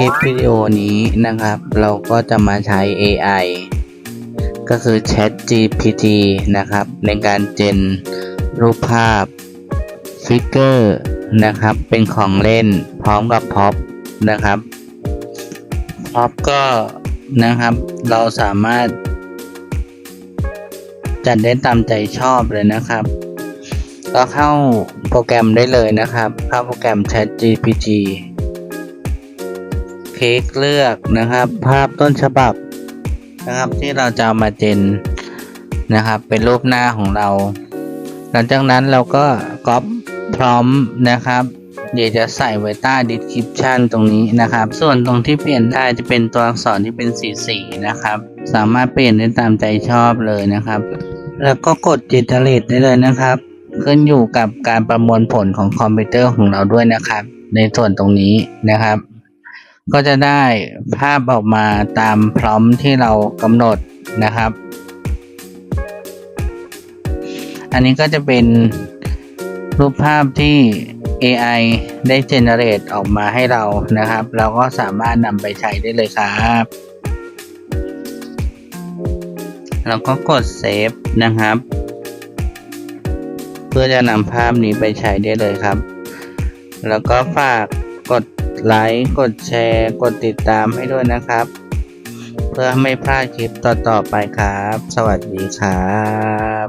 คลิปวิดีโอนี้นะครับ เราก็จะมาใช้ AI ก็คือ Chat GPT นะครับ ในการเจนรูปภาพฟิกเกอร์นะครับ เป็นของเล่นพร้อมกับพ็อปนะครับพ็อปก็นะครับ เราสามารถ จัดได้ตามใจชอบเลยนะครับ ก็เข้าโปรแกรมได้เลยนะครับ เข้าโปรแกรม Chat GPT คลิกเลือกนะครับ ภาพต้นฉบับนะครับที่เราจะามาเจนนะครับ เป็นรูปหน้าของเรา หลังจากนั้นเราก็ก๊อปพร้อมนะครับ เดี๋ยวจะใส่ไว้ใต้ description ตรงนี้นะครับ ส่วนตรงที่เปลี่ยนได้จะเป็นตัวอักษรที่เป็นสีสีนะครับ สามารถเปลี่ยนได้ตามใจชอบเลยนะครับ แล้วก็กด generate ได้เลยนะครับ ขึ้นอยู่กับการประมวลผลของคอมพิวเตอร์ของเราด้วยนะครับ ในส่วนตรงนี้นะครับ ก็จะได้ภาพออกมาตามพร้อมที่เรากำหนดนะครับ อันนี้ก็จะเป็นรูปภาพที่ AI ได้ generate ออกมาให้เรานะครับ เราก็สามารถนำไปใช้ได้เลยครับเราก็กดเซฟนะครับ เพื่อจะนำภาพนี้ไปใช้ได้เลยครับ แล้วก็ฝากกด ไลค์ กดแชร์ กดติดตามให้ด้วยนะครับ เพื่อไม่พลาดคลิปต่อๆไปครับ สวัสดีครับ